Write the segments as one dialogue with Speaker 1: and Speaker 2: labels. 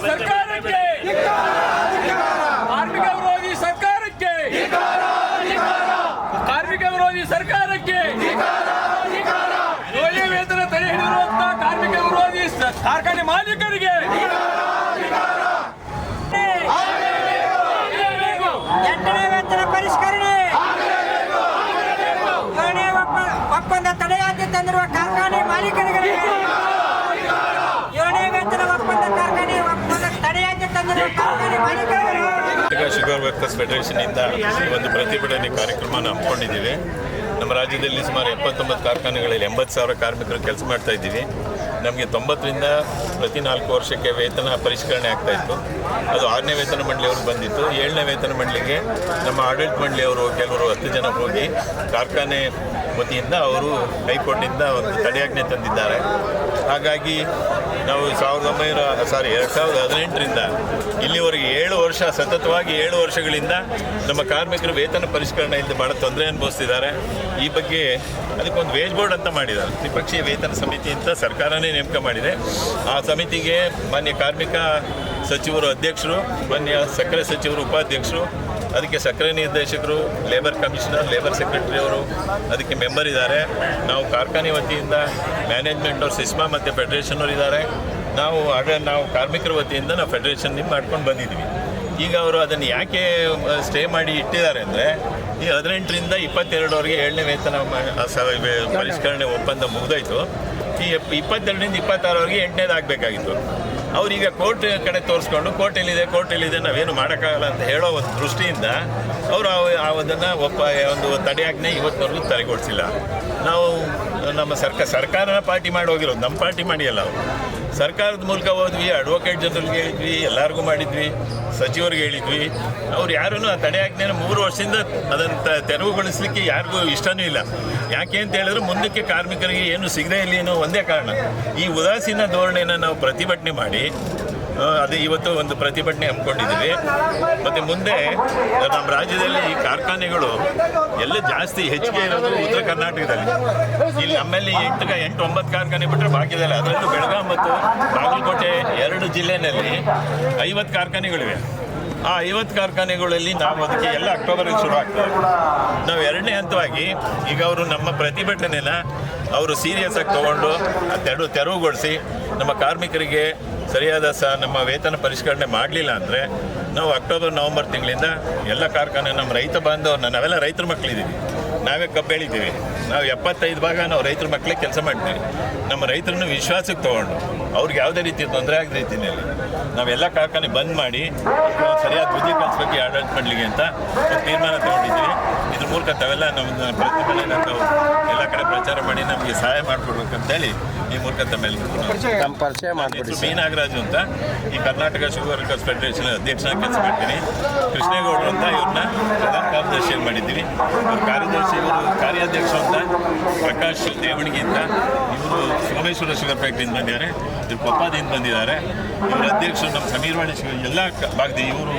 Speaker 1: ಸರ್ಕಾರಕ್ಕೆ ಕಾರ್ಮಿಕ ಸರ್ಕಾರಕ್ಕೆ ಕಾರ್ಮಿಕ ಸರ್ಕಾರಕ್ಕೆ ವೇತನ ತಡೆ ಹಿಡಿದಿರುವಂತಹ ಕಾರ್ಮಿಕ ವಿರೋಧಿ ಕಾರ್ಖಾನೆ ಮಾಲೀಕರಿಗೆ
Speaker 2: ಶುಗರ್ ವರ್ಕರ್ಸ್ ಫೆಡರೇಷನಿಂದ ಈ ಒಂದು ಪ್ರತಿಭಟನೆ ಕಾರ್ಯಕ್ರಮನ ಹಮ್ಮಿಕೊಂಡಿದ್ದೀವಿ. ನಮ್ಮ ರಾಜ್ಯದಲ್ಲಿ ಸುಮಾರು ಎಪ್ಪತ್ತೊಂಬತ್ತು ಕಾರ್ಖಾನೆಗಳಲ್ಲಿ ಎಂಬತ್ತು ಸಾವಿರ ಕಾರ್ಮಿಕರು ಕೆಲಸ ಮಾಡ್ತಾ ಇದ್ದೀವಿ. ನಮಗೆ ತೊಂಬತ್ತರಿಂದ ಪ್ರತಿ ನಾಲ್ಕು ವರ್ಷಕ್ಕೆ ವೇತನ ಪರಿಷ್ಕರಣೆ ಆಗ್ತಾ ಇತ್ತು. ಅದು ಆರನೇ ವೇತನ ಮಂಡಳಿಯವರು ಬಂದಿತ್ತು. ಏಳನೇ ವೇತನ ಮಂಡಳಿಗೆ ನಮ್ಮ ಆಡಳಿತ ಮಂಡಳಿಯವರು ಕೆಲವರು ಹತ್ತು ಜನ ಹೋಗಿ ಕಾರ್ಖಾನೆ ವತಿಯಿಂದ ಅವರು ಹೈಕೋರ್ಟಿಂದ ಒಂದು ತಡೆಯಾಜ್ಞೆ ತಂದಿದ್ದಾರೆ. ಹಾಗಾಗಿ ನಾವು ಸಾವಿರದ ಒಂಬೈನೂರ, ಸಾರಿ, ಎರಡು ಸಾವಿರದ ಹದಿನೆಂಟರಿಂದ ಇಲ್ಲಿವರೆಗೆ ಏಳು ವರ್ಷ, ಸತತವಾಗಿ ಏಳು ವರ್ಷಗಳಿಂದ ನಮ್ಮ ಕಾರ್ಮಿಕರು ವೇತನ ಪರಿಷ್ಕರಣೆ ಇಲ್ಲದೆ ಭಾಳ ತೊಂದರೆ ಅನುಭವಿಸ್ತಿದ್ದಾರೆ. ಈ ಬಗ್ಗೆ ಅದಕ್ಕೊಂದು ವೇಜ್ ಬೋರ್ಡ್ ಅಂತ ಮಾಡಿದ್ದಾರೆ. ತ್ರಿಪಕ್ಷೀಯ ವೇತನ ಸಮಿತಿ ಅಂತ ಸರ್ಕಾರನೇ ನೇಮಕ ಮಾಡಿದೆ. ಆ ಸಮಿತಿಗೆ ಮಾನ್ಯ ಕಾರ್ಮಿಕ ಸಚಿವರು ಅಧ್ಯಕ್ಷರು, ಮಾನ್ಯ ಸಕ್ಕರೆ ಸಚಿವರು ಉಪಾಧ್ಯಕ್ಷರು, ಅದಕ್ಕೆ ಸಕ್ಕರೆ ನಿರ್ದೇಶಕರು ಲೇಬರ್ ಕಮಿಷನರ್ ಲೇಬರ್ ಸೆಕ್ರೆಟರಿ ಅವರು ಅದಕ್ಕೆ ಮೆಂಬರ್ ಇದ್ದಾರೆ. ನಾವು ಕಾರ್ಖಾನೆ ವತಿಯಿಂದ ಮ್ಯಾನೇಜ್ಮೆಂಟ್ ಅವರು ಸಿಸ್ಮಾ ಮತ್ತು ಫೆಡರೇಷನ್ ಅವರು ಇದ್ದಾರೆ. ನಾವು ಆಗ ನಾವು ಕಾರ್ಮಿಕರ ವತಿಯಿಂದ ನಾವು ಫೆಡರೇಷನ್ ಮಾಡ್ಕೊಂಡು ಬಂದಿದ್ದೀವಿ. ಈಗ ಅವರು ಅದನ್ನು ಯಾಕೆ ಸ್ಟೇ ಮಾಡಿ ಇಟ್ಟಿದ್ದಾರೆ ಅಂದರೆ ಈ ಹದಿನೆಂಟರಿಂದ ಇಪ್ಪತ್ತೆರಡವರೆಗೆ ಏಳನೇ ವೇತನ ಪರಿಷ್ಕರಣೆ ಒಪ್ಪಂದ ಮುಗಿದೋಯ್ತು. ಈ ಇಪ್ಪತ್ತೆರಡರಿಂದ ಇಪ್ಪತ್ತಾರವರೆಗೆ ಎಂಟನೇದು ಆಗಬೇಕಾಗಿತ್ತು. ಈಗ ಕೋರ್ಟ್ ಕಡೆ ತೋರಿಸ್ಕೊಂಡು ಕೋರ್ಟ್ ಎಲ್ಲಿದೆ ಕೋರ್ಟ್ ಎಲ್ಲಿದೆ ನಾವೇನು ಮಾಡೋಕ್ಕಾಗಲ್ಲ ಅಂತ ಹೇಳೋ ಒಂದು ದೃಷ್ಟಿಯಿಂದ ಅವರು ಅದನ್ನು ಒಪ್ಪ ಒಂದು ತಡೆಯಾಜ್ಞೆ ಇವತ್ತಿನವರೆಗೂ ತಲೆಗೊಳಿಸಿಲ್ಲ ನಾವು ನಮ್ಮ ಸರ್ಕಾರ ಸರ್ಕಾರನ ಪಾರ್ಟಿ ಮಾಡಿ ಹೋಗಿರೋದು, ನಮ್ಮ ಪಾರ್ಟಿ ಮಾಡಿಯಲ್ಲ ಅವರು. ಸರ್ಕಾರದ ಮೂಲಕ ಹೋದ್ವಿ ಅಡ್ವೊಕೇಟ್ ಜನರಲ್ಗೆ ಹೇಳಿದ್ವಿ, ಎಲ್ಲರಿಗೂ ಮಾಡಿದ್ವಿ, ಸಚಿವರಿಗೆ ಹೇಳಿದ್ವಿ. ಅವ್ರು ಯಾರೂ ಆ ತಡೆಯಾಜ್ಞೆನ ಮೂರು ವರ್ಷದಿಂದ ಅದನ್ನು ತೆರವುಗೊಳಿಸ್ಲಿಕ್ಕೆ ಯಾರಿಗೂ ಇಷ್ಟನೂ ಇಲ್ಲ. ಯಾಕೆ ಅಂತ ಹೇಳಿದ್ರೆ ಮುಂದಕ್ಕೆ ಕಾರ್ಮಿಕರಿಗೆ ಏನು ಸಿಗದೇ ಇಲ್ಲ ಅನ್ನೋ ಒಂದೇ ಕಾರಣ. ಈ ಉದಾಸೀನ ಧೋರಣೆಯನ್ನು ನಾವು ಪ್ರತಿಭಟನೆ ಮಾಡಿ ಅದು ಇವತ್ತು ಒಂದು ಪ್ರತಿಭಟನೆ ಹಮ್ಮಿಕೊಂಡಿದ್ದೀವಿ. ಮತ್ತು ಮುಂದೆ ನಮ್ಮ ರಾಜ್ಯದಲ್ಲಿ ಈ ಕಾರ್ಖಾನೆಗಳು ಎಲ್ಲ ಜಾಸ್ತಿ ಹೆಚ್ಚಿಗೆ ಇರೋದು ಉತ್ತರ ಕರ್ನಾಟಕದಲ್ಲಿ. ಇಲ್ಲಿ ನಮ್ಮಲ್ಲಿ ಎಂಟು ಎಂಟು ಒಂಬತ್ತು ಕಾರ್ಖಾನೆ ಬಿಟ್ಟರೆ ಬಾಕಿದಲ್ಲ ಅದರಲ್ಲೂ ಬೆಳಗಾಂ ಮತ್ತು ಬಾಗಲಕೋಟೆ ಎರಡು ಜಿಲ್ಲೆಯಲ್ಲಿ ಐವತ್ತು ಕಾರ್ಖಾನೆಗಳಿವೆ. ಆ ಐವತ್ತು ಕಾರ್ಖಾನೆಗಳಲ್ಲಿ ನಾವು ಅದಕ್ಕೆ ಎಲ್ಲ ಅಕ್ಟೋಬರಲ್ಲಿ ಶುರು ಆಗ್ತದೆ. ನಾವು ಎರಡನೇ ಹಂತವಾಗಿ ಈಗ ಅವರು ನಮ್ಮ ಪ್ರತಿಭಟನೆನ ಅವರು ಸೀರಿಯಸ್ ಆಗಿ ತಗೊಂಡು ತೆರವು ತೆರವುಗೊಳಿಸಿ ನಮ್ಮ ಕಾರ್ಮಿಕರಿಗೆ ಸರಿಯಾದ ಸ ನಮ್ಮ ವೇತನ ಪರಿಷ್ಕರಣೆ ಮಾಡಲಿಲ್ಲ ಅಂದರೆ ನಾವು ಅಕ್ಟೋಬರ್, ನವಂಬರ್ ತಿಂಗಳಿಂದ ಎಲ್ಲ ಕಾರ್ಖಾನೆ, ನಮ್ಮ ರೈತ ಬಾಂಧವರನ್ನ ನಾವೆಲ್ಲ ರೈತರ ಮಕ್ಕಳಿದ್ದೀವಿ ನಾವೇ ಕಬ್ಬು ಬೆಳಿತೀವಿ. ನಾವು ಎಪ್ಪತ್ತೈದು ಭಾಗ ನಾವು ರೈತರ ಮಕ್ಕಳಿಗೆ ಕೆಲಸ ಮಾಡ್ತೀವಿ. ನಮ್ಮ ರೈತರನ್ನು ವಿಶ್ವಾಸಕ್ಕೆ ತೊಗೊಂಡು ಅವ್ರಿಗೆ ಯಾವುದೇ ರೀತಿ ತೊಂದರೆ ಆಗದ ರೀತಿಯಲ್ಲಿ ನಾವೆಲ್ಲ ಕಾರ್ಖಾನೆ ಬಂದ್ ಮಾಡಿ ಸರಿಯಾದ ಬುದ್ಧಿ ಕಲಿಸ್ಬೇಕು ಆಡಳಿತ ಮಾಡಲಿಕ್ಕೆ ಅಂತ ತೀರ್ಮಾನ ತಗೊಂಡಿದ್ದೀವಿ. ಇದ್ರ ಮೂಲಕ ತಾವೆಲ್ಲ ನಮ್ಮ ಪ್ರತಿಭಟನೆ ಪ್ರಚಾರ ಮಾಡಿ ನಮಗೆ ಸಹಾಯ ಮಾಡಿಕೊಡ್ಬೇಕಂತೇಳಿ ಈ ಮೂಲಕ ತಮ್ಮೆಲ್ಲರಿಗೂ
Speaker 3: ನಮ್ಮ ಪರಿಚಯ. ಮಾಡಿಬಿಡಿ
Speaker 2: ಬಿ ನಾಗರಾಜು ಅಂತ. ಈ ಕರ್ನಾಟಕ ಶುಗರ್ ವರ್ಕರ್ಸ್ ಫೆಡರೇಷನ್ ಅಧ್ಯಕ್ಷನ ಕೆಲಸ ಮಾಡ್ತೀನಿ. ಕೃಷ್ಣೇಗೌಡರು ಅಂತ ಇವ್ರನ್ನ ಪ್ರಧಾನ ಕಾರ್ಯದರ್ಶಿಯಲ್ಲಿ ಮಾಡಿದ್ದೀವಿ ಇವರು ಕಾರ್ಯದರ್ಶಿ ಇವರು ಕಾರ್ಯಾಧ್ಯಕ್ಷರು ಅಂತ ಪ್ರಕಾಶ್ ದೇವಣಿಗೆ ಅಂತ. ಇವರು ಸೋಮೇಶ್ವರ ಶುಗರ್ ಫ್ಯಾಕ್ಟ್ರಿಯಿಂದ ಬಂದಿದ್ದಾರೆ. ಇವರು ಕೊಪ್ಪದಿಂದ ಬಂದಿದ್ದಾರೆ. ಇವರ ಅಧ್ಯಕ್ಷರು ನಮ್ಮ ಸಮೀರ್ವಾಣಿ ಶುಗರ್ ಎಲ್ಲ ಭಾಗದಿ ಭಾಗದ ಇವರು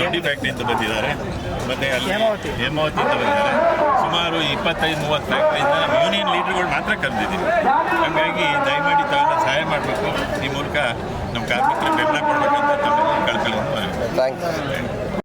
Speaker 2: ದೊಡ್ಡಿ ಫ್ಯಾಕ್ಟ್ರಿಯಿಂದ ಬಂದಿದ್ದಾರೆ. ಮತ್ತು ಅಲ್ಲಿ ಹೇಮಾವತಿಯಿಂದ ಬಂದಿದ್ದಾರೆ. ಸುಮಾರು ಇಪ್ಪತ್ತೈದು ಮೂವತ್ತು ಫ್ಯಾಕ್ಟ್ರಿಯಿಂದ ನಮ್ಮ ಯೂನಿಯನ್ ಲೀಡರ್ಗಳು ಮಾತ್ರ ಕರೆದಿದ್ದೀವಿ ಹಾಗಾಗಿ ದಯಮಾಡಿ ತಾವೆಲ್ಲ ಸಹಾಯ ಮಾಡಬೇಕು. ಈ ಮೂಲಕ ನಮ್ಮ ಕಾರ್ಮಿಕರಿಗೆ ಬೆಂಬಲ ಕೊಡಬೇಕಂತ ತಮ್ಮೆಲ್ಲ ಕಳ್ಕೊಳ್ಳೋದು
Speaker 3: ಥ್ಯಾಂಕ್ ಯು